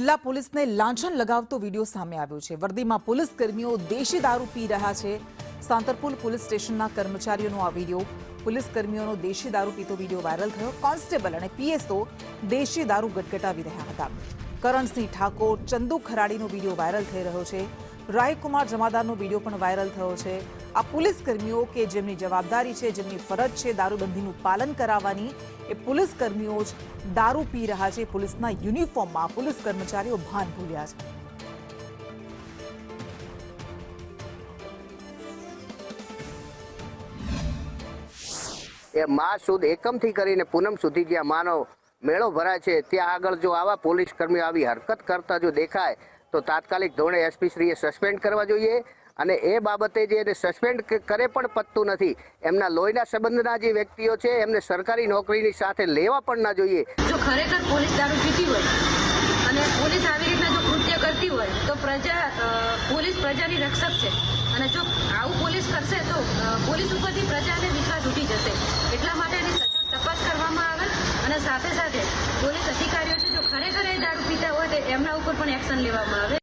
જિલ્લા પોલીસને લાંછન લગાવતો વીડિયો સામે આવ્યો છે. વર્દીમાં પોલીસ કર્મીઓ દેશી દારૂ પી રહ્યા છે. સાંતરપુર પોલીસ સ્ટેશનના કર્મચારીઓનો આ વીડિયો. પોલીસ કર્મીઓનો દેશી દારૂ પીતો વીડિયો વાયરલ થયો. કોન્સ્ટેબલ અને પીએસઓ દેશી દારૂ ગટગટાવી રહ્યા હતા. કરણસિંહ ઠાકોર ચંદુ ખરાડીનો વીડિયો વાયરલ થઈ રહ્યો છે. રાયકુમાર જમાદારનો વીડિયો પણ વાયરલ થયો છે. આ પોલીસ કર્મીઓ કે જેમની જવાબદારી છે, જેમની ફરજ છે દારૂબંધીનું પાલન કરાવવાની, એ પોલીસ કર્મીઓ જ દારૂ પી રહ્યા છે. પોલીસના યુનિફોર્મમાં પોલીસ કર્મચારીઓ ભાન ભૂલ્યા છે. એ મા સુદ એકમથી કરીને પૂનમ સુધી જ્યાં માનો મેળો ભરાય છે. ત્યાં આગળ જો આવા પોલીસ કર્મીઓ આવી હરકત કરતા જો દેખાય તો તાત્કાલિક ધોરણે એસપી શ્રીએ સસ્પેન્ડ કરવા જોઈએ અને એ બાબતે જે એને સસ્પેન્ડ કરે પણ પતતું નથી. એમના લોહીના સંબંધના જે વ્યક્તિઓ છે, એમને સરકારી નોકરીની સાથે લેવા પણ ના જોઈએ. જો ખરેખર પોલીસ દારૂ પીતી હોય અને પોલીસ આવી રીતના જો કૃત્ય કરતી હોય, તો પ્રજા પોલીસ પ્રજાની રક્ષક છે. અને જો આવું પોલીસ કરશે તો પોલીસ ઉપરથી પ્રજાને વિશ્વાસ ઉઠી જશે એટલા માટે એની સચોટ તપાસ કરવામાં આવે અને સાથે સાથે પોલીસ અધિકારીઓ છે જો ખરેખર એ દારૂ પીતા હોય તો એમના ઉપર પણ એક્શન લેવામાં આવે.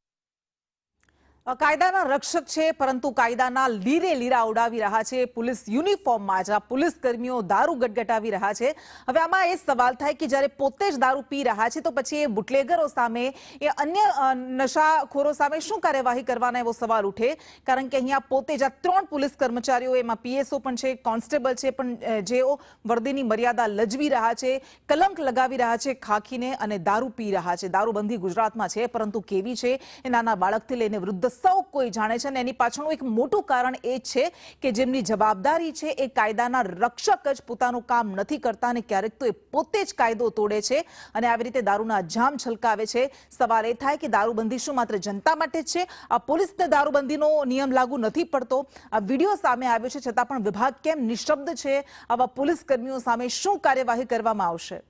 કાયદાના રક્ષક છે, પરંતુ કાયદાના લીરે લીરા ઉડાવી રહ્યા છે. પોલીસ યુનિફોર્મમાં જ આ પોલીસ કર્મીઓ દારૂ ગટગટાવી રહ્યા છે. હવે આમાં એ સવાલ થાય કે જ્યારે પોતે જ દારૂ પી રહ્યા છે, તો પછી એ બુટલેગરો સામે, એ અન્ય નશાખોરો સામે શું કાર્યવાહી કરવાના એવો સવાલ ઉઠે. કારણ કે અહીંયા પોતે જ આ ત્રણ પોલીસ કર્મચારીઓ, એમાં પીએસઓ પણ છે, કોન્સ્ટેબલ છે, પણ જેઓ વર્દીની મર્યાદા લજવી રહ્યા છે, કલંક લગાવી રહ્યા છે, ખાખીને અને દારૂ પી રહ્યા છે. દારૂબંધી ગુજરાતમાં છે, પરંતુ કેવી છે? એ નાના બાળકથી લઈને વૃદ્ધ સૌ કોઈ જાણે છે અને એની પાછળનું એક મોટું કારણ એ છે કે જેમની જવાબદારી છે એ કાયદાના રક્ષક જ પોતાનું કામ નથી કરતા અને ક્યારેક તો એ પોતે જ કાયદો તોડે છે અને આવી રીતે દારૂના જામ છલકાવે છે. સવાલ એ થાય કે દારૂબંધી શું માત્ર જનતા માટે જ છે? આ પોલીસને દારૂબંધીનો નિયમ લાગુ નથી પડતો. આ વીડિયો સામે આવ્યો છે, છતાં પણ વિભાગ કેમ નિશબ્દ છે? આવા પોલીસ કર્મીઓ સામે શું કાર્યવાહી કરવામાં આવશે?